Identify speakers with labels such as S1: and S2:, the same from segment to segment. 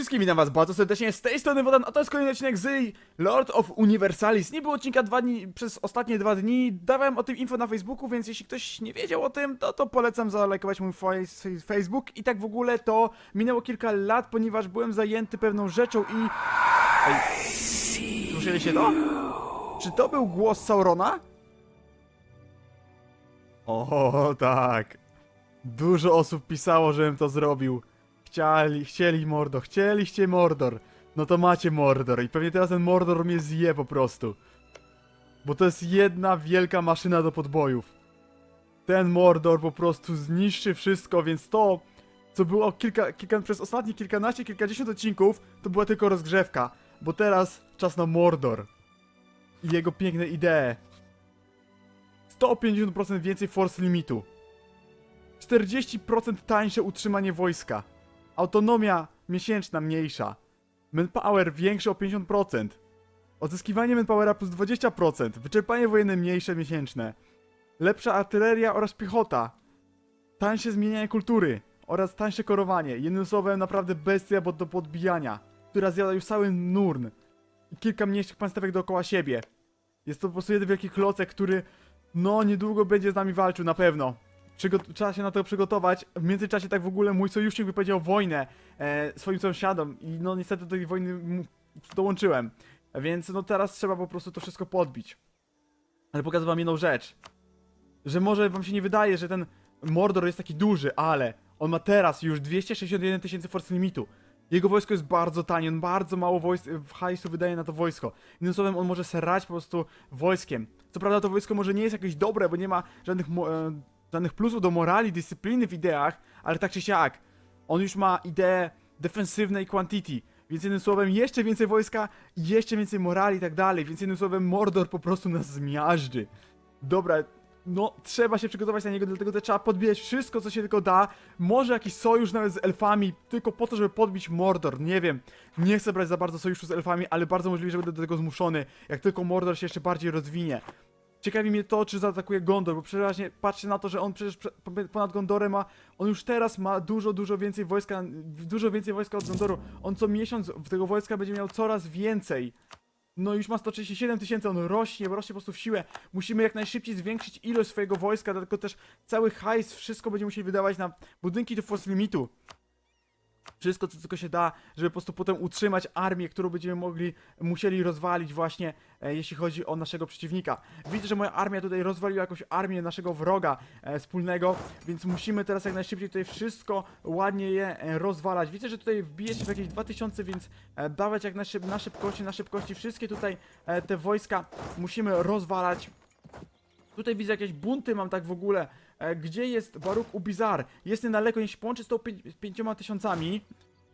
S1: wszystkim, witam was bardzo serdecznie, z tej strony Wodan, a to jest kolejny odcinek z Lord of Universalis. Nie było odcinka dwa dni, przez ostatnie dwa dni, dawałem o tym info na Facebooku, więc jeśli ktoś nie wiedział o tym, to, to polecam zalajkować mój face- Facebook. I tak w ogóle to minęło kilka lat, ponieważ byłem zajęty pewną rzeczą i... Ej, słyszeliście to? Czy to był głos Saurona? O, tak. Dużo osób pisało, żebym to zrobił. Chcieli, chcieli Mordor, chcieliście Mordor. No to macie Mordor i pewnie teraz ten Mordor mnie zje po prostu. Bo to jest jedna wielka maszyna do podbojów. Ten Mordor po prostu zniszczy wszystko, więc to, co było kilka, kilka, przez ostatnie kilkanaście, kilkadziesiąt odcinków, to była tylko rozgrzewka. Bo teraz czas na Mordor. I jego piękne idee. 150% więcej force limitu. 40% tańsze utrzymanie wojska. Autonomia miesięczna mniejsza. Manpower większy o 50%. Odzyskiwanie manpowera plus 20%. Wyczerpanie wojenne mniejsze miesięczne. Lepsza artyleria oraz piechota. Tańsze zmienianie kultury. Oraz tańsze korowanie. Jednym słowem naprawdę bestia do podbijania. Która zjada już cały Nurn. I kilka mniejszych państwek dookoła siebie. Jest to po prostu jeden wielki klocek, który no niedługo będzie z nami walczył na pewno. Trzeba się na to przygotować. W międzyczasie tak w ogóle mój sojusznik wypowiedział wojnę e, swoim sąsiadom i no niestety do tej wojny dołączyłem. Więc no teraz trzeba po prostu to wszystko podbić. Ale pokażę wam jedną rzecz. Że może wam się nie wydaje, że ten Mordor jest taki duży, ale on ma teraz już 261 tysięcy force limitu. Jego wojsko jest bardzo tanie, on bardzo mało wojsk, w hajsu wydaje na to wojsko. Innym słowem, on może serać po prostu wojskiem. Co prawda to wojsko może nie jest jakieś dobre, bo nie ma żadnych, e, żadnych plusów do morali, dyscypliny w ideach, ale tak czy siak, on już ma ideę defensywnej quantity. Więc jednym słowem, jeszcze więcej wojska, jeszcze więcej morali i tak dalej. Więc jednym słowem, Mordor po prostu nas zmiażdży. Dobra, no trzeba się przygotować na niego, dlatego też trzeba podbijać wszystko, co się tylko da. Może jakiś sojusz nawet z elfami, tylko po to, żeby podbić Mordor. Nie wiem, nie chcę brać za bardzo sojuszu z elfami, ale bardzo możliwe, że będę do tego zmuszony, jak tylko Mordor się jeszcze bardziej rozwinie. Ciekawi mnie to, czy zaatakuje Gondor, bo przeważnie patrzcie na to, że on przecież prze- po- ponad Gondorem ma, on już teraz ma dużo, dużo więcej wojska, dużo więcej wojska od Gondoru. On co miesiąc tego wojska będzie miał coraz więcej. No już ma 137 tysięcy, on rośnie, rośnie po prostu w siłę. Musimy jak najszybciej zwiększyć ilość swojego wojska, dlatego też cały hajs, wszystko będziemy musieli wydawać na budynki do force limitu. Wszystko, co tylko się da, żeby po prostu potem utrzymać armię, którą będziemy mogli, musieli rozwalić właśnie, e, jeśli chodzi o naszego przeciwnika. Widzę, że moja armia tutaj rozwaliła jakąś armię naszego wroga e, wspólnego, więc musimy teraz jak najszybciej tutaj wszystko ładnie je e, rozwalać. Widzę, że tutaj wbije się w jakieś 2000, więc e, dawać jak na, szyb na szybkości, na szybkości. Wszystkie tutaj e, te wojska musimy rozwalać. Tutaj widzę jakieś bunty mam tak w ogóle. E, gdzie jest Baruk Ubizar? Jest niedaleko, niech się połączy z tą pięć, pięcioma tysiącami.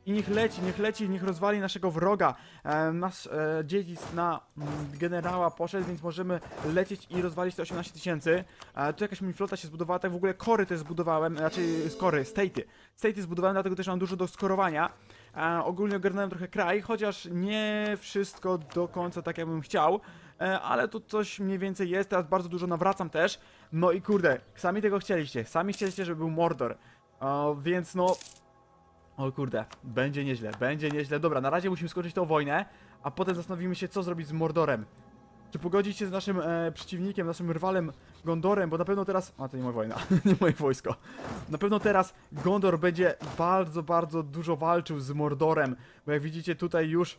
S1: I niech leci, niech leci, niech rozwali naszego wroga. E, nasz e, dziedzic na mm, generała poszedł, więc możemy lecieć i rozwalić te 18 tysięcy. E, tu jakaś mi flota się zbudowała, tak w ogóle kory też zbudowałem, znaczy skory, state'y. State'y zbudowałem, dlatego też mam dużo do skorowania. E, ogólnie ogarnąłem trochę kraj, chociaż nie wszystko do końca tak jakbym chciał. E, ale tu coś mniej więcej jest, teraz bardzo dużo nawracam też. No i kurde, sami tego chcieliście, sami chcieliście, żeby był Mordor. O, więc no... O kurde, będzie nieźle, będzie nieźle. Dobra, na razie musimy skończyć tą wojnę, a potem zastanowimy się, co zrobić z Mordorem. Czy pogodzić się z naszym e, przeciwnikiem, naszym rywalem Gondorem, bo na pewno teraz... A, to nie moja wojna, nie moje wojsko. Na pewno teraz Gondor będzie bardzo, bardzo dużo walczył z Mordorem, bo jak widzicie tutaj już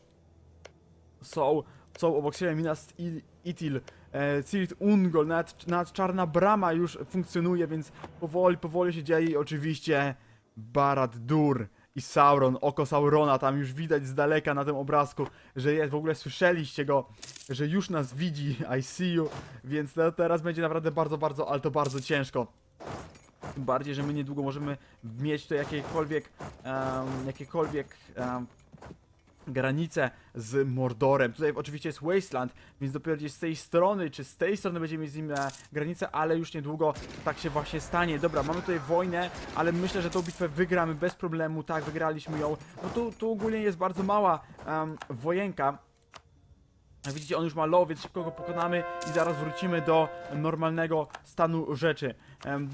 S1: są, są obok siebie Minas I- Itil, e, Ungol, nawet, nawet Czarna Brama już funkcjonuje, więc powoli, powoli się dzieje i oczywiście Barad-dur i Sauron, oko Saurona, tam już widać z daleka na tym obrazku, że jest, w ogóle słyszeliście go, że już nas widzi, I see you, więc no, teraz będzie naprawdę bardzo, bardzo, ale to bardzo ciężko. Tym bardziej, że my niedługo możemy mieć tu jakiekolwiek, em, jakiekolwiek em, granice z Mordorem. Tutaj oczywiście jest Wasteland, więc dopiero gdzieś z tej strony, czy z tej strony będziemy mieć z nim e, granicę, ale już niedługo tak się właśnie stanie. Dobra, mamy tutaj wojnę, ale myślę, że tą bitwę wygramy bez problemu. Tak, wygraliśmy ją. No tu, tu ogólnie jest bardzo mała em, wojenka. Widzicie, on już ma low, więc szybko go pokonamy i zaraz wrócimy do normalnego stanu rzeczy.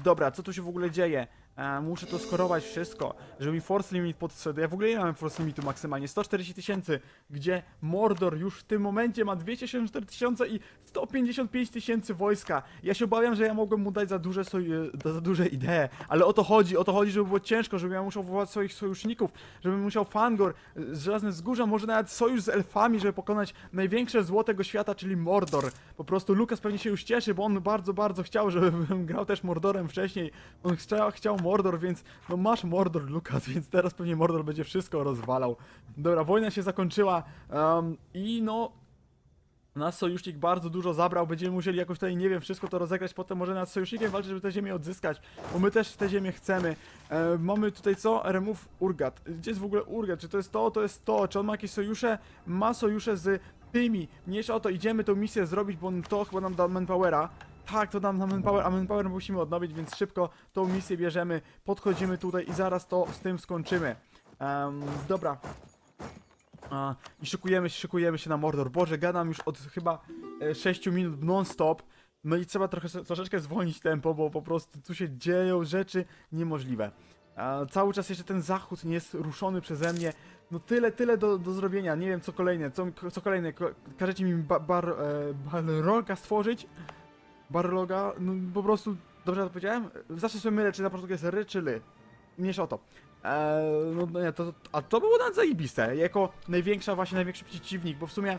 S1: Dobra, co tu się w ogóle dzieje? E, muszę to skorować wszystko, żeby mi force limit podszedł. Ja w ogóle nie mam force limitu maksymalnie, 140 tysięcy, gdzie Mordor już w tym momencie ma 274 tysiące i 155 tysięcy wojska. Ja się obawiam, że ja mogłem mu dać za duże, soj- za duże idee, ale o to chodzi, o to chodzi, żeby było ciężko, żebym ja musiał wołać swoich sojuszników, żebym musiał Fangor, y, Żelazne Wzgórza, może nawet sojusz z elfami, żeby pokonać największe zło tego świata, czyli Mordor. Po prostu Lukas pewnie się już cieszy, bo on bardzo, bardzo chciał, żebym grał też Mordorem wcześniej. On chciał, chciał Mordor, więc no masz Mordor, Lukas, więc teraz pewnie Mordor będzie wszystko rozwalał. Dobra, wojna się zakończyła em, i no nasz sojusznik bardzo dużo zabrał, będziemy musieli jakoś tutaj, nie wiem, wszystko to rozegrać, potem może nad sojusznikiem walczyć, żeby tę ziemię odzyskać, bo my też tę ziemię chcemy. E, mamy tutaj co? Remove Urgat. Gdzie jest w ogóle Urgat? Czy to jest to? To jest to. Czy on ma jakieś sojusze? Ma sojusze z tymi. Mniejsza o to, idziemy tą misję zrobić, bo to chyba nam da manpowera. Tak, to nam na manpower, a manpower musimy odnowić, więc szybko tą misję bierzemy, podchodzimy tutaj i zaraz to z tym skończymy. Em, dobra, a, I szykujemy się, szykujemy się na Mordor. Boże, gadam już od chyba e, 6 minut non-stop. No i trzeba trochę, troszeczkę zwolnić tempo, bo po prostu tu się dzieją rzeczy niemożliwe. A, cały czas jeszcze ten zachód nie jest ruszony przeze mnie. No tyle, tyle do, do zrobienia. Nie wiem co kolejne. Co, co kolejne? Ko każecie mi ba bar, e, balroga stworzyć? Barloga? No po prostu, dobrze to powiedziałem? Zawsze sobie mylę, czy na początku jest ry, czy ly. Mniejsza o to. Eee, no nie, to, a to było nawet zajebiste, jako największa, właśnie największy przeciwnik, bo w sumie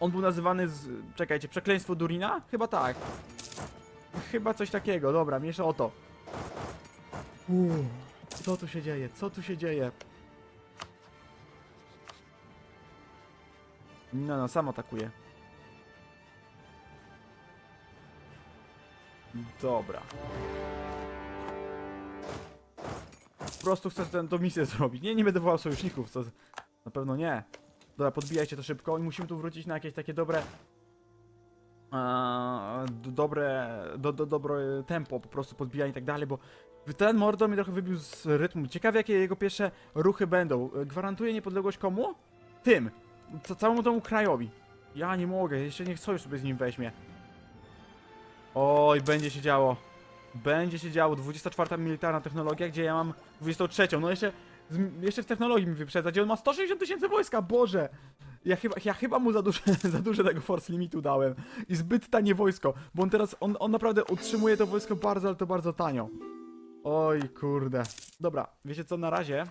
S1: on był nazywany z, czekajcie, przekleństwo Durina? Chyba tak. Chyba coś takiego, dobra, mniejsza o to. Uuu, co tu się dzieje, co tu się dzieje? No, no, sam atakuje. Dobra. Po prostu chcę tę misję zrobić. Nie, nie będę wołał sojuszników, to na pewno nie. Dobra, podbijajcie to szybko i musimy tu wrócić na jakieś takie dobre... D- dobre, do, do, dobre tempo, po prostu podbijanie i tak dalej, bo ten Mordor mnie trochę wybił z rytmu. Ciekawe jakie jego pierwsze ruchy będą. Gwarantuje niepodległość komu? Tym. Ca całemu temu krajowi. Ja nie mogę, jeszcze niech sojusz sobie z nim weźmie. Oj, będzie się działo. Będzie się działo. 24 militarna technologia, gdzie ja mam 23. No jeszcze, jeszcze w technologii mi wyprzedza, gdzie on ma 160 tysięcy wojska, Boże! Ja chyba, ja chyba mu za duże, za duże tego force limitu dałem. I zbyt tanie wojsko, bo on teraz, on, on naprawdę utrzymuje to wojsko bardzo, ale to bardzo tanio. Oj, kurde. Dobra, wiecie co, na razie...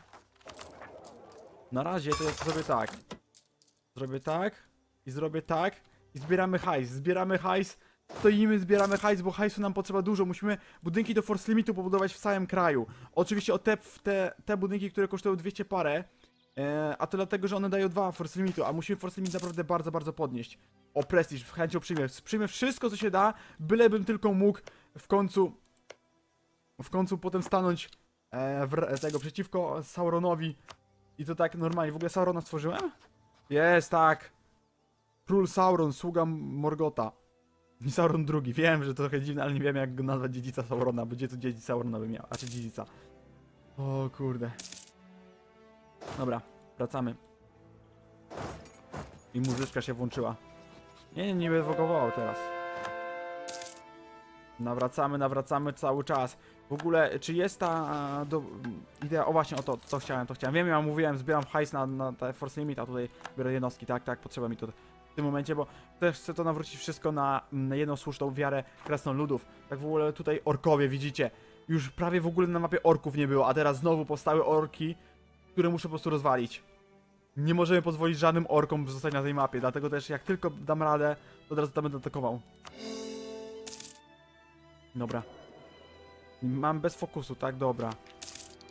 S1: Na razie to ja zrobię tak. Zrobię tak i zrobię tak i zbieramy hajs, zbieramy hajs, stoimy, zbieramy hajs, bo hajsu nam potrzeba dużo, musimy budynki do force limitu pobudować w całym kraju. Oczywiście o te, te, te budynki, które kosztują 200 parę, e, a to dlatego, że one dają dwa force limitu, a musimy force limit naprawdę bardzo, bardzo podnieść. O prestiż, w chęcią przyjmę, przyjmę wszystko co się da, bylebym tylko mógł w końcu, w końcu potem stanąć e, w, tego przeciwko Sauronowi i to tak normalnie. W ogóle Saurona stworzyłem? Jest, tak. Król Sauron, sługa Morgota. I Sauron drugi. Wiem, że to trochę dziwne, ale nie wiem jak go nazwać dziedzica Saurona, bo gdzie tu dziedzic Saurona by miał, a czy dziedzica. O kurde. Dobra, wracamy. I muzyczka się włączyła. Nie, nie, nie wywokowało teraz. Nawracamy, nawracamy cały czas. W ogóle, czy jest ta do, idea, o właśnie, o to, to chciałem, to chciałem. Wiem, ja mówiłem, zbieram hajs na, na te force limit, a tutaj biorę jednostki, tak, tak, potrzeba mi to tym momencie, bo też chcę to nawrócić wszystko na, na jedną słuszną wiarę krasnoludów. Tak w ogóle tutaj orkowie, widzicie, już prawie w ogóle na mapie orków nie było, a teraz znowu powstały orki, które muszę po prostu rozwalić. Nie możemy pozwolić żadnym orkom zostać na tej mapie, dlatego też jak tylko dam radę, to od razu tam będę atakował. Dobra. Mam bez fokusu, tak? Dobra.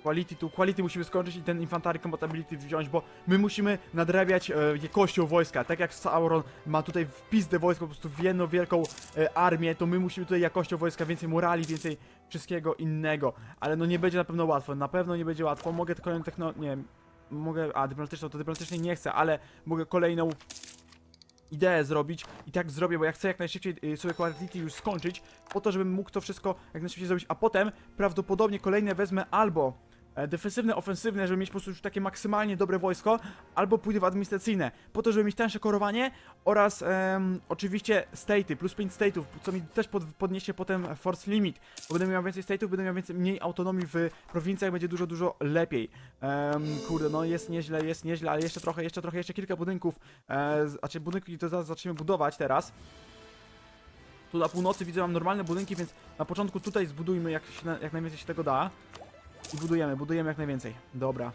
S1: Quality tu, quality musimy skończyć i ten infantry compatibility wziąć, bo my musimy nadrabiać e, jakością wojska. Tak jak Sauron ma tutaj wpizdę wojska, po prostu w jedną wielką e, armię, to my musimy tutaj jakością wojska więcej morali, więcej wszystkiego innego. Ale no nie będzie na pewno łatwo, na pewno nie będzie łatwo. Mogę kolejną techno... nie mogę... a dyplomatyczną, to dyplomatycznej nie chcę, ale mogę kolejną ideę zrobić i tak zrobię, bo ja chcę jak najszybciej y, sobie Quality już skończyć, po to, żebym mógł to wszystko jak najszybciej zrobić, a potem prawdopodobnie kolejne wezmę albo defensywne, ofensywne, żeby mieć po prostu już takie maksymalnie dobre wojsko, albo pójdę w administracyjne, po to, żeby mieć tańsze korowanie oraz oczywiście state'y, plus 5 state'ów, co mi też pod, podniesie potem force limit, bo będę miał więcej state'ów, będę miał więcej, mniej autonomii w prowincjach, będzie dużo, dużo lepiej. Kurde, no jest nieźle, jest nieźle, ale jeszcze trochę, jeszcze trochę, jeszcze kilka budynków, e, znaczy budynki to zaraz zaczniemy budować teraz. Tu na północy widzę mam normalne budynki, więc na początku tutaj zbudujmy jak, się, jak najwięcej się tego da. I budujemy, budujemy jak najwięcej. Dobra.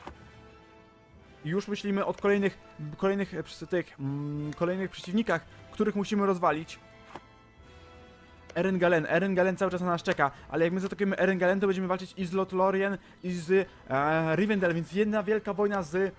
S1: Już myślimy od kolejnych, kolejnych, e, tych, mm, kolejnych przeciwnikach, których musimy rozwalić. Eren Galen, Eren Galen cały czas na nas czeka, ale jak my zaatakujemy Eren Galen, to będziemy walczyć i z Lothlorien, i z e, Rivendell, więc jedna wielka wojna z...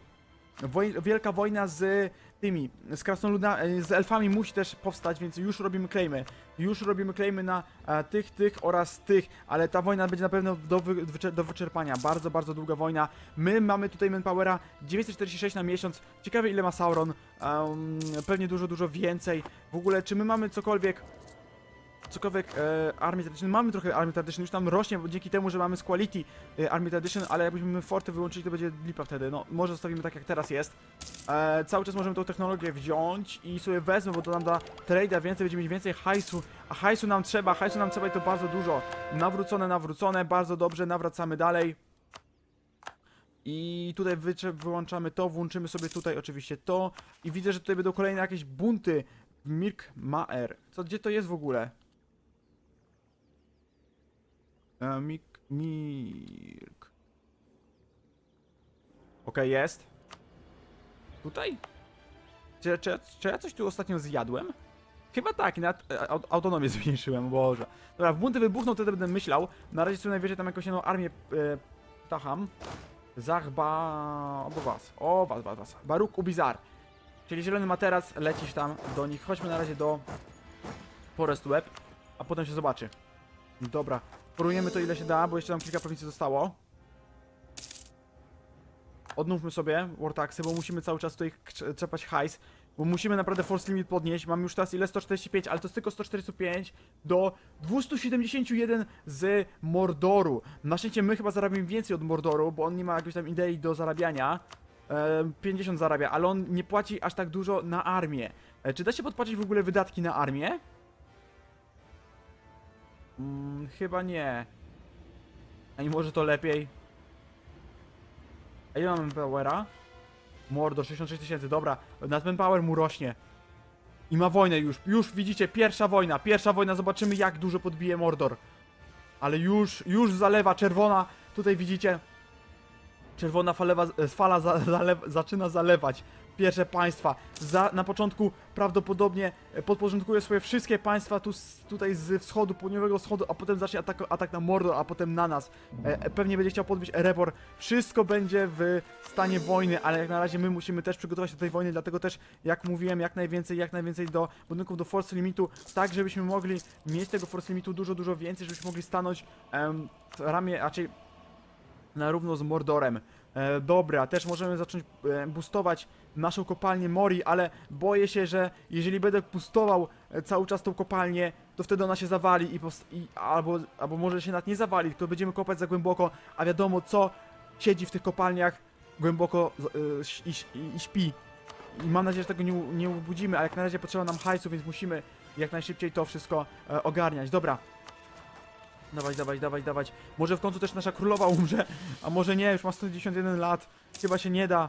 S1: Woj, wielka wojna z tymi, z krasnoluda, e, z elfami musi też powstać, więc już robimy claimy. Już robimy claimy na e, tych, tych oraz tych, ale ta wojna będzie na pewno do, wy, do wyczerpania. Bardzo, bardzo długa wojna. My mamy tutaj manpowera 946 na miesiąc. Ciekawe ile ma Sauron. Em, pewnie dużo, dużo więcej. W ogóle, czy my mamy cokolwiek cokolwiek e, Army Tradition, mamy trochę Army Tradition, już tam rośnie bo dzięki temu, że mamy z Quality e, Army Tradition, ale jakbyśmy Forty wyłączyli, to będzie lipa wtedy, no może zostawimy tak jak teraz jest. E, cały czas możemy tą technologię wziąć i sobie wezmę, bo to nam da trade'a więcej, będziemy mieć więcej hajsu, a hajsu nam trzeba, hajsu nam trzeba i to bardzo dużo. Nawrócone, nawrócone, bardzo dobrze, nawracamy dalej. I tutaj wyłączamy to, włączymy sobie tutaj oczywiście to i widzę, że tutaj będą kolejne jakieś bunty Mirk Maer. Co, gdzie to jest w ogóle? E, Mik... Mirk... Okej, jest. Tutaj? Czy, czy, czy ja coś tu ostatnio zjadłem? Chyba tak, nawet e, aut- autonomię zmniejszyłem, boże. Dobra, w bunty wybuchną, wtedy będę myślał. Na razie sobie najwyżej tam jakąś jedną armię e, tacham. Zachba... Albo was. O, was, was, was. Baruk Ubizar. Czyli zielony materac, lecisz tam do nich. Chodźmy na razie do Forest Web, a potem się zobaczy. Dobra, porujemy to ile się da, bo jeszcze nam kilka prowincji zostało. Odnówmy sobie Wartaxy, bo musimy cały czas tutaj trzepać hajs. Bo musimy naprawdę force limit podnieść. Mam już teraz ile? 145, ale to jest tylko 145 do 271 z Mordoru. Na szczęście my chyba zarabiamy więcej od Mordoru, bo on nie ma jakiejś tam idei do zarabiania. E, 50 zarabia, ale on nie płaci aż tak dużo na armię. E, czy da się podpatrzeć w ogóle wydatki na armię? Mm, chyba nie. A nie może to lepiej? A ile mamy manpowera? Mordor 66 tysięcy, dobra. Nad manpower mu rośnie. I ma wojnę już. Już widzicie, pierwsza wojna. Pierwsza wojna, zobaczymy jak dużo podbije Mordor. Ale już, już zalewa czerwona. Tutaj widzicie. Czerwona falewa, e, fala za, zalew, zaczyna zalewać pierwsze państwa. Za, na początku prawdopodobnie e, podporządkuje swoje wszystkie państwa tu, tutaj z wschodu, południowego wschodu, a potem zacznie atak, atak na Mordor, a potem na nas. E, e, pewnie będzie chciał podbić Erebor. Wszystko będzie w stanie wojny, ale jak na razie my musimy też przygotować się do tej wojny, dlatego też, jak mówiłem, jak najwięcej, jak najwięcej do budynków do Force Limitu, tak żebyśmy mogli mieć tego Force Limitu dużo, dużo więcej, żebyśmy mogli stanąć em, ramię, raczej na równo z Mordorem. E, dobra, też możemy zacząć e, boostować naszą kopalnię Mori, ale boję się, że jeżeli będę boostował e, cały czas tą kopalnię, to wtedy ona się zawali i, i albo, albo może się nawet nie zawali, to będziemy kopać za głęboko, a wiadomo co siedzi w tych kopalniach głęboko e, i, i, i śpi. I mam nadzieję, że tego nie, u- nie a jak na razie potrzeba nam hajsu, więc musimy jak najszybciej to wszystko e, ogarniać. Dobra. Dawać, dawać, dawać, dawać. Może w końcu też nasza królowa umrze, a może nie, już ma 191 lat. Chyba się nie da.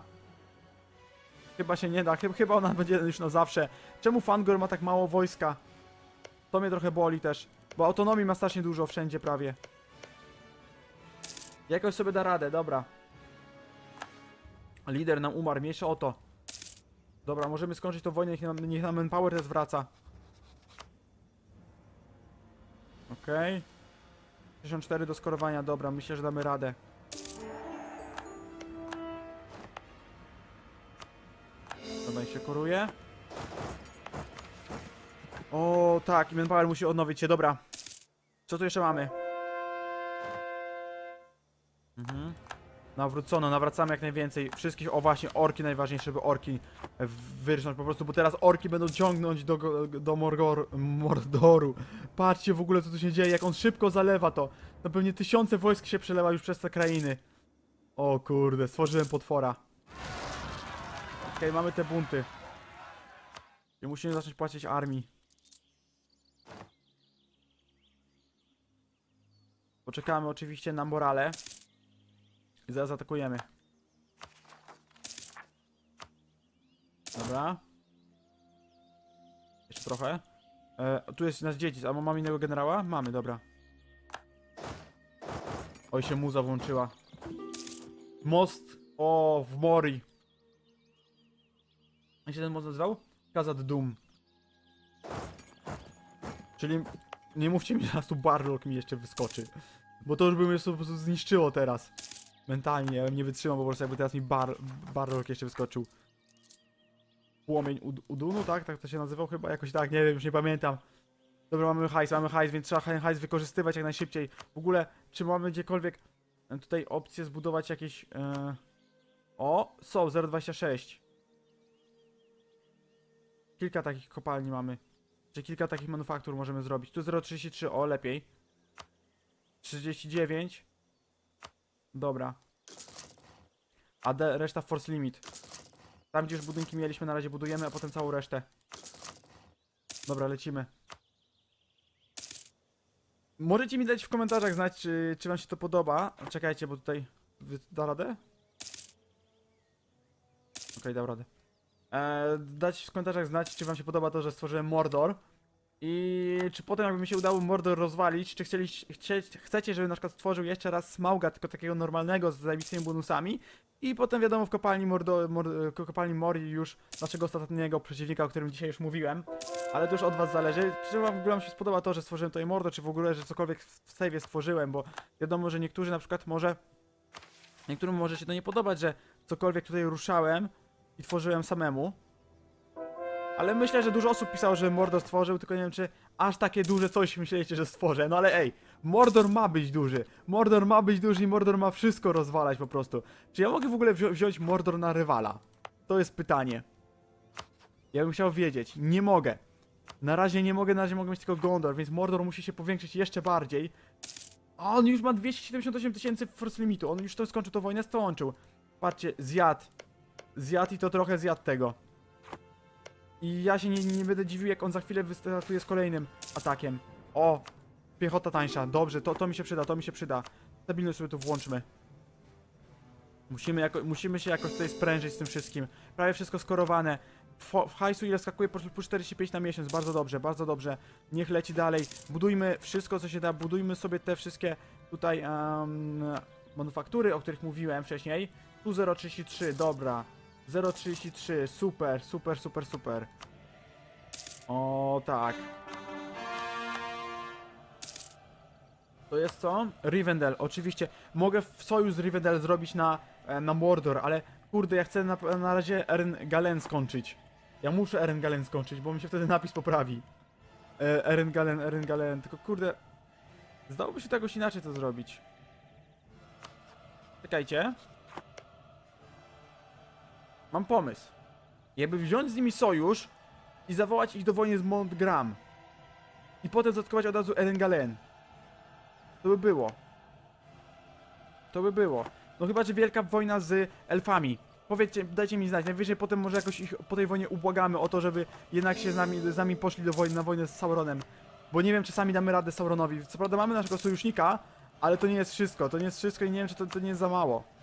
S1: Chyba się nie da, Chyba- ona będzie już na zawsze. Czemu Fangor ma tak mało wojska? To mnie trochę boli też, bo autonomii ma strasznie dużo wszędzie prawie. Jakoś sobie da radę, dobra. Lider nam umarł, mniejsza o to. Dobra, możemy skończyć tą wojnę, niech nam, niech nam też wraca. Okej. 64 do skorowania, dobra, myślę, że damy radę. Dobra, się koruje. O, tak, i Manpower musi odnowić się, dobra. Co tu jeszcze mamy? Mhm. Nawrócono, nawracamy jak najwięcej. Wszystkich, o właśnie, orki najważniejsze, żeby orki wyrżnąć po prostu, bo teraz orki będą ciągnąć do, do Morgor, Mordoru. Patrzcie w ogóle co tu się dzieje, jak on szybko zalewa to. To pewnie tysiące wojsk się przelewa już przez te krainy. O kurde, stworzyłem potwora. Okej, mamy te bunty. I musimy zacząć płacić armii. Poczekamy oczywiście na morale. I zaraz atakujemy. Dobra. Jeszcze trochę. E, tu jest nasz dziedzic, a mamy innego generała? Mamy, dobra. Oj, się muza włączyła. Most o w Mori. Jak się ten most nazywał? Kazad Doom. Czyli nie mówcie mi, że tu Barlock mi jeszcze wyskoczy. Bo to już by mnie po prostu zniszczyło teraz. Mentalnie, ja bym nie wytrzymał po prostu jakby teraz mi bar, Barlock jeszcze wyskoczył. Płomień Ud Udunu, tak? Tak to się nazywał chyba? Jakoś tak, nie wiem, już nie pamiętam. Dobra, mamy hajs, mamy hajs, więc trzeba ten hajs wykorzystywać jak najszybciej. W ogóle, czy mamy gdziekolwiek e, tutaj opcję zbudować jakieś... E... O, są, 0,26. Kilka takich kopalni mamy. Czy kilka takich manufaktur możemy zrobić. Tu 0,33, o, lepiej. 39. Dobra. A de, reszta force limit. Tam gdzie już budynki mieliśmy, na razie budujemy, a potem całą resztę. Dobra, lecimy. Możecie mi dać w komentarzach znać, czy, czy wam się to podoba. Czekajcie, bo tutaj... Da radę? Okej, dał radę. Eee, dać w komentarzach znać, czy wam się podoba to, że stworzyłem Mordor. I czy potem jakby mi się udało Mordor rozwalić, czy chcieli, chcie, chcecie, żebym na przykład stworzył jeszcze raz Smauga, tylko takiego normalnego z zajebistymi bonusami. I potem wiadomo w kopalni, Mordo, Mor, kopalni Mori już naszego ostatniego przeciwnika, o którym dzisiaj już mówiłem. Ale to już od was zależy. Czy wam w ogóle się spodoba to, że stworzyłem tutaj Mordo, czy w ogóle, że cokolwiek w save'ie stworzyłem, bo wiadomo, że niektórzy na przykład może... Niektórym może się to nie podobać, że cokolwiek tutaj ruszałem i tworzyłem samemu. Ale myślę, że dużo osób pisało, że Mordor stworzył, tylko nie wiem, czy aż takie duże coś myśleliście, że stworzę. No ale ej, Mordor ma być duży. Mordor ma być duży i Mordor ma wszystko rozwalać po prostu. Czy ja mogę w ogóle wzi wziąć Mordor na rywala? To jest pytanie. Ja bym chciał wiedzieć. Nie mogę. Na razie nie mogę, na razie mogę mieć tylko Gondor, więc Mordor musi się powiększyć jeszcze bardziej. A on już ma 278 tysięcy force limitu. On już to skończył tą wojnę, skończył. Patrzcie, zjadł. Zjadł i to trochę zjadł tego. I ja się nie, nie będę dziwił, jak on za chwilę wystartuje z kolejnym atakiem. O! Piechota tańsza. Dobrze, to, to mi się przyda, to mi się przyda. Stabilność sobie tu włączmy. Musimy, jako, musimy się jakoś tutaj sprężyć z tym wszystkim. Prawie wszystko skorowane. W, w hajsu ile skakuje po plus 45 na miesiąc. Bardzo dobrze, bardzo dobrze. Niech leci dalej. Budujmy wszystko, co się da. Budujmy sobie te wszystkie tutaj um, manufaktury, o których mówiłem wcześniej. Tu 0,33, dobra. 0,33, super, super, super, super. O tak. To jest co? Rivendell, oczywiście. Mogę w sojusz z Rivendell zrobić na, e, na Mordor, ale kurde, ja chcę na, na razie Eren Galen skończyć. Ja muszę Eren Galen skończyć, bo mi się wtedy napis poprawi. E, Eren Galen, Eren Galen, tylko kurde... Zdałoby się to inaczej to zrobić. Czekajcie. Mam pomysł. Jakby wziąć z nimi sojusz i zawołać ich do wojny z Montgram. I potem zaatakować od razu Erengalen. To by było. To by było. No chyba, że wielka wojna z elfami. Powiedzcie, dajcie mi znać. Najwyżej potem może jakoś ich po tej wojnie ubłagamy o to, żeby jednak się z nami, z nami poszli do wojny, na wojnę z Sauronem. Bo nie wiem, czy sami damy radę Sauronowi. Co prawda mamy naszego sojusznika, ale to nie jest wszystko. To nie jest wszystko i nie wiem, czy to, to nie jest za mało.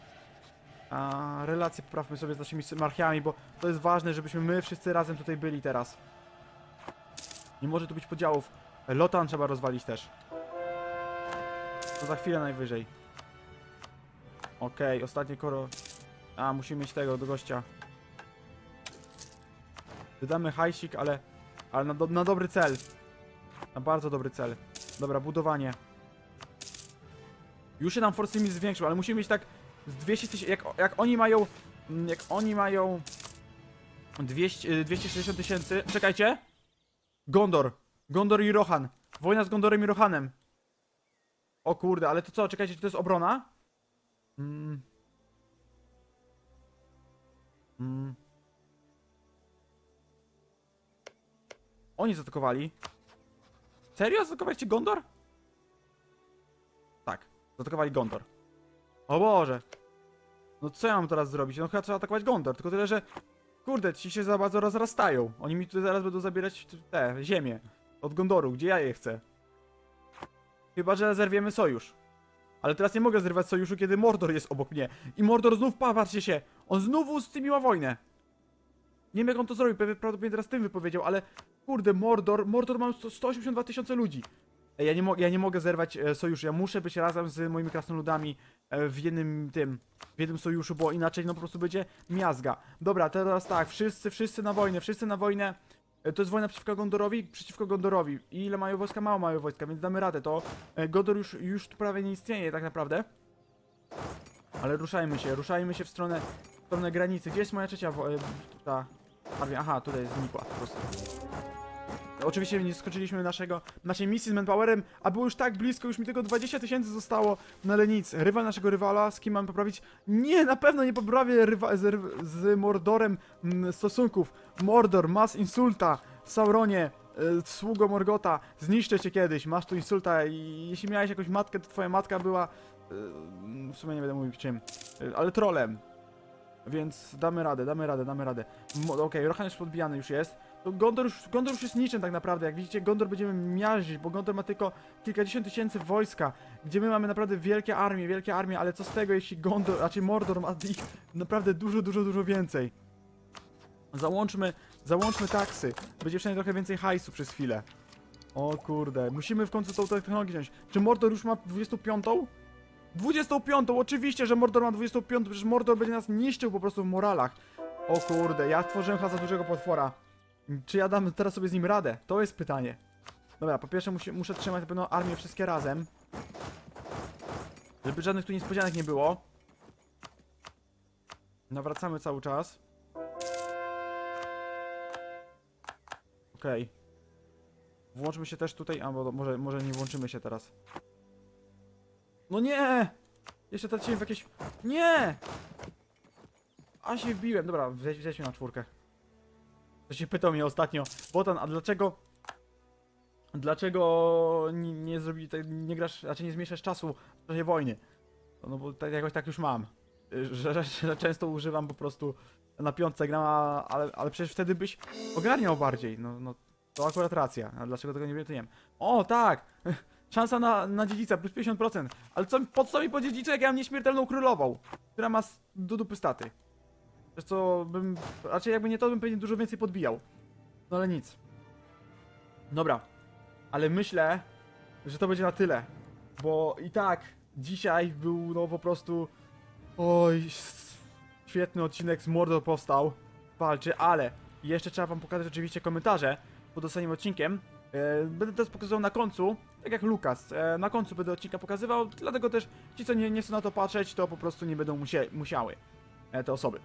S1: A, relacje poprawmy sobie z naszymi marchiami, bo to jest ważne, żebyśmy my wszyscy razem tutaj byli teraz. Nie może tu być podziałów. Lotan trzeba rozwalić też. To za chwilę najwyżej. Okej, ostatnie koro... A, musimy mieć tego do gościa. Wydamy hajsik, ale... Ale na, do, na dobry cel. Na bardzo dobry cel. Dobra, budowanie. Już się nam force limit zwiększył, ale musimy mieć tak z 200 tysięcy, jak, jak oni mają, mm, jak oni mają 200, y, 260 tysięcy, czekajcie, Gondor, Gondor i Rohan, wojna z Gondorem i Rohanem. O kurde, ale to co, czekajcie, czy to jest obrona? Mm. Mm. Oni zaatakowali. Serio? Zaatakowaliście Gondor? Tak, zaatakowali Gondor. O Boże. No co ja mam teraz zrobić? No chyba trzeba atakować Gondor, tylko tyle, że... Kurde, ci się za bardzo rozrastają. Oni mi tutaj zaraz będą zabierać te ziemię. Od Gondoru, gdzie ja je chcę. Chyba, że zerwiemy sojusz. Ale teraz nie mogę zerwać sojuszu, kiedy Mordor jest obok mnie. I Mordor znów, patrzcie się, on znowu z tymi ma wojnę. Nie wiem jak on to zrobił, pewnie prawdopodobnie teraz tym wypowiedział, ale kurde, Mordor, Mordor ma 100 182 tysiące ludzi. Ja nie, mo- ja nie mogę zerwać e, sojuszu, ja muszę być razem z moimi krasnoludami e, w jednym tym, w jednym sojuszu, bo inaczej no po prostu będzie miazga. Dobra, teraz tak, wszyscy, wszyscy na wojnę, wszyscy na wojnę. E, To jest wojna przeciwko Gondorowi, przeciwko Gondorowi. I ile mają wojska? Mało mają wojska, więc damy radę. To Gondor już, już tu prawie nie istnieje tak naprawdę. Ale ruszajmy się, ruszajmy się w stronę, w stronę granicy. Gdzie jest moja trzecia wo- ta? Aha, tutaj znikła po prostu. Oczywiście nie skończyliśmy naszego, naszej misji z Manpowerem, a było już tak blisko, już mi tylko 20 tysięcy zostało, no ale nic. Rywal naszego rywala, z kim mam poprawić? Nie, na pewno nie poprawię rywa, z, z Mordorem mm, stosunków. Mordor, mas insulta, Sauronie, y, sługo Morgota, zniszczę cię kiedyś, masz tu insulta i jeśli miałeś jakąś matkę, to twoja matka była, y, w sumie nie będę mówił czym, y, ale trolem. Więc damy radę, damy radę, damy radę. Okej, Rohan już podbijany już jest. Gondor już, Gondor już jest niczym tak naprawdę. Jak widzicie, Gondor będziemy miażdżyć, bo Gondor ma tylko kilkadziesiąt tysięcy wojska, gdzie my mamy naprawdę wielkie armie, wielkie armie, ale co z tego, jeśli Gondor, raczej Mordor ma ich naprawdę dużo, dużo, dużo więcej. Załączmy, załączmy taksy. Będzie przynajmniej trochę więcej hajsu przez chwilę. O kurde, musimy w końcu tą technologię wziąć. Czy Mordor już ma 25? 25! Oczywiście, że Mordor ma 25, przecież Mordor będzie nas niszczył po prostu w moralach. O kurde, ja stworzyłem chyba za dużego potwora. Czy ja dam teraz sobie z nim radę? To jest pytanie. Dobra, po pierwsze musi, muszę trzymać na pewno armię wszystkie razem. Żeby żadnych tu niespodzianek nie było. Nawracamy cały czas. Okej. Włączmy się też tutaj, a bo może, może nie włączymy się teraz. No nie! Jeszcze traciłem w jakieś... Nie! A się wbiłem. Dobra, weź, weźmy na czwórkę. To się pytał mnie ostatnio. Botan, a dlaczego... Dlaczego nie, nie zrobi... Nie grasz... Znaczy nie zmniejszasz czasu w czasie wojny? No bo tak, jakoś tak już mam. Że, że, że często używam po prostu na piątce gram, ale, ale przecież wtedy byś ogarniał bardziej. No, no to akurat racja. A dlaczego tego nie wiem? O, tak! Szansa na, na dziedzica plus 50%. Ale co, po co mi po dziedzicu, jak ja mam nieśmiertelną królową, która ma do dupy staty? Wiesz co, bym... Raczej jakby nie to, bym pewnie dużo więcej podbijał. No ale nic. Dobra. Ale myślę, że to będzie na tyle. Bo i tak dzisiaj był no po prostu... Oj, świetny odcinek z Mordor powstał. Walczy, ale jeszcze trzeba wam pokazać oczywiście komentarze pod ostatnim odcinkiem. E, Będę teraz pokazywał na końcu, tak jak Lukas. E, Na końcu będę odcinka pokazywał, dlatego też ci, co nie, nie chcą na to patrzeć, to po prostu nie będą musie, musiały e, te osoby.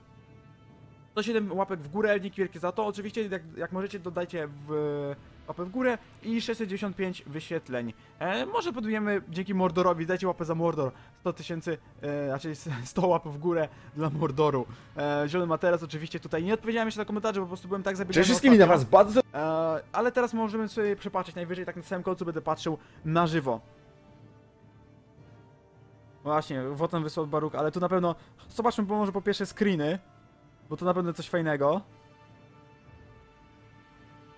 S1: 107 łapek w górę, dzięki wielkie za to. Oczywiście, jak, jak możecie, dodajcie w łapę w górę i 695 wyświetleń. E, może podbijemy dzięki Mordorowi, dajcie łapę za Mordor. 100 tysięcy, e, raczej 100 łap w górę dla Mordoru. E, Zielony ma teraz oczywiście tutaj. Nie odpowiedziałem jeszcze na komentarze, bo po prostu byłem tak zabiegany
S2: Cześć wszystkim,
S1: ostatnio.
S2: was bardzo
S1: E, ale teraz możemy sobie przepatrzeć najwyżej, tak na samym końcu będę patrzył na żywo. Właśnie, Wotan wysłał Baruk, ale tu na pewno... Zobaczmy bo może po pierwsze screeny, bo to na pewno coś fajnego.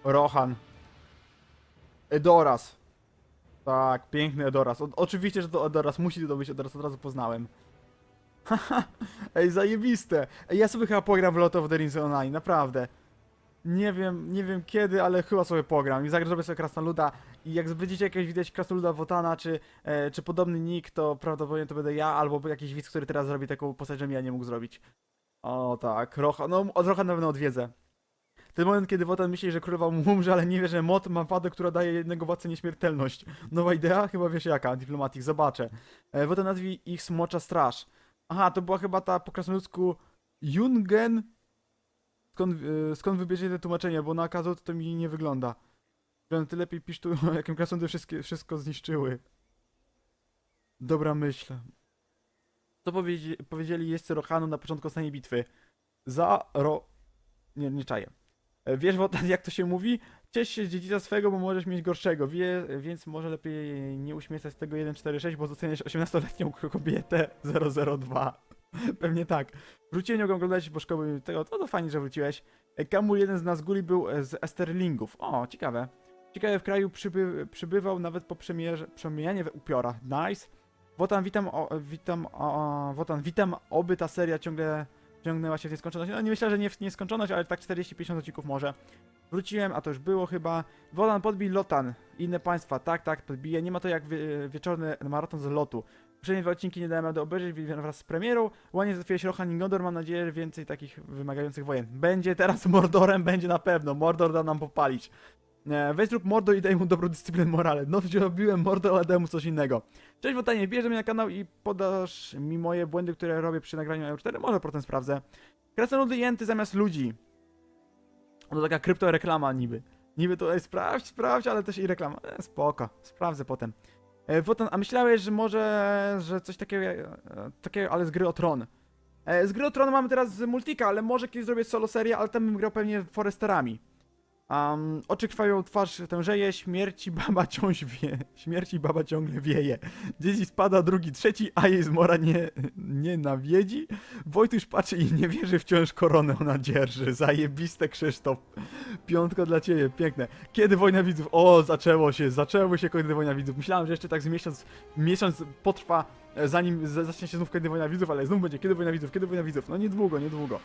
S1: Rohan. Edoras. Tak, piękny Edoras. O, oczywiście, że to Edoras, musi to być Edoras, od razu poznałem. Haha, ej, zajebiste. Ej, ja sobie chyba pogram w Lot of the Rings Online, naprawdę. Nie wiem, nie wiem kiedy, ale chyba sobie pogram i zagram sobie Krasnoluda i jak będziecie jakiegoś widać Krasnoluda Wotana czy, e, czy podobny nick, to prawdopodobnie to będę ja albo jakiś widz, który teraz zrobi taką postać, żebym ja nie mógł zrobić. O tak, Rocha, no od Rocha na pewno odwiedzę. Ten moment, kiedy Wotan myśli, że królowa mu umrze, ale nie wie, że mod ma wadę, która daje jednego władcy nieśmiertelność. Nowa idea? Chyba wiesz jaka, Diplomatic, zobaczę. E, Wotan nazwij ich Smocza Straż. Aha, to była chyba ta po krasnoludzku Jungen Skąd, y, skąd wybierzecie te tłumaczenia, bo na Kazot to mi nie wygląda. Ty lepiej pisz tu, jakim krasnoludy wszystkie, wszystko zniszczyły. Dobra myśl. Co powiedzi powiedzieli jeźdźcy Rohanu na początku ostatniej bitwy? Za ro... Nie, nie czaję. E, Wiesz, Wotan, jak to się mówi? Ciesz się z dziedzica swego, bo możesz mieć gorszego. Wie, więc może lepiej nie uśmiecać z tego 146, bo zostaniesz 18-letnią kobietę 002. Pewnie tak. Wróciłem, mogłem oglądać, bo szkoły tego, to, to fajnie, że wróciłeś. E, Kamul, jeden z nas góry, był e, z Esterlingów. O, ciekawe. Ciekawe, w kraju przyby, przybywał nawet po w upiorach. Nice. Wotan, witam, o, witam, o, Wotan, witam, oby ta seria ciągle ciągnęła się w nieskończoność. No nie myślę, że nie w nieskończoność, ale tak 40-50 odcinków może. Wróciłem, a to już było chyba. Wotan podbij Lotan. Inne państwa, tak, tak, podbije. Nie ma to jak wie, wieczorny maraton z lotu. Poprzednie odcinki nie dałem rady obejrzeć wraz z premierą. Ładnie załatwiłeś Rohan i Gondor. Mam nadzieję, że więcej takich wymagających wojen. Będzie teraz Mordorem, będzie na pewno. Mordor da nam popalić. E, Weź zrób Mordor i daj mu dobrą dyscyplinę morale. No, gdzie robiłem Mordor, ale daj mu coś innego. Cześć Wotanie, bierze mnie na kanał i podasz mi moje błędy, które robię przy nagraniu EU4. Może potem sprawdzę. Krasnoludy jenty zamiast ludzi. To taka kryptoreklama niby. Niby tutaj sprawdź, sprawdź, ale też i reklama. E, spoko, sprawdzę potem. E, Wotan, a myślałeś, że może, że coś takiego, e, takiego, ale z gry o Tron. E, z gry o Tron mamy teraz multika, ale może kiedyś zrobię solo serię, ale tam bym grał pewnie Foresterami. Um, oczy krwawią, twarz tężeje, śmierci baba ciąż wie, śmierci baba ciągle wieje. Dzieci spada, drugi, trzeci, a jej zmora nie, nie nawiedzi. Wojtuś patrzy i nie wierzy wciąż koronę ona dzierży. Zajebiste Krzysztof. Piątka dla ciebie, piękne. Kiedy wojna widzów? O, zaczęło się, zaczęły się kiedy wojna widzów. Myślałem, że jeszcze tak z miesiąc, miesiąc potrwa, e, zanim zacznie się znów kiedy wojna widzów, ale znów będzie kiedy wojna widzów, kiedy wojna widzów. No niedługo, niedługo.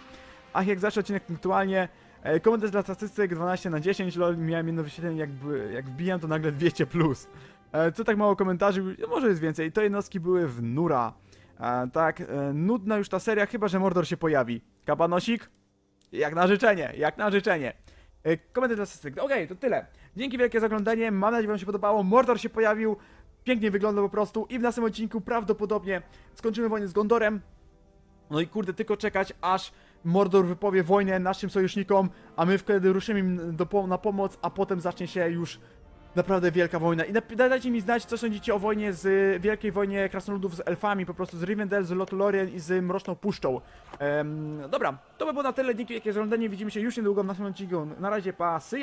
S1: Ach, jak zawsze odcinek punktualnie. E, Komentarz dla statystyk 12 na 10, lol, miałem jedno wyświetlenie, jakby, jak wbijam to nagle 200 plus. E, Co tak mało komentarzy? No, Może jest więcej. To jednostki były w Nura. E, tak, nudna już ta seria, chyba że Mordor się pojawi. Kabanosik? Jak na życzenie, jak na życzenie. Komentarz dla statystyk. Okej, to tyle. Dzięki wielkie za oglądanie. Mam nadzieję, że wam się podobało. Mordor się pojawił. Pięknie wygląda po prostu. I w następnym odcinku prawdopodobnie skończymy wojnę z Gondorem. No i kurde, tylko czekać, aż Mordor wypowie wojnę naszym sojusznikom, a my wtedy ruszymy im do, na pomoc, a potem zacznie się już naprawdę wielka wojna. I dajcie mi znać, co sądzicie o wojnie z wielkiej wojnie krasnoludów z elfami, po prostu z Rivendell, z Lothlorien i z Mroczną Puszczą. Em, dobra, to by było na tyle. Dzięki wielkie za oglądanie. Widzimy się już niedługo w następnym odcinku. Na razie, pa, syja!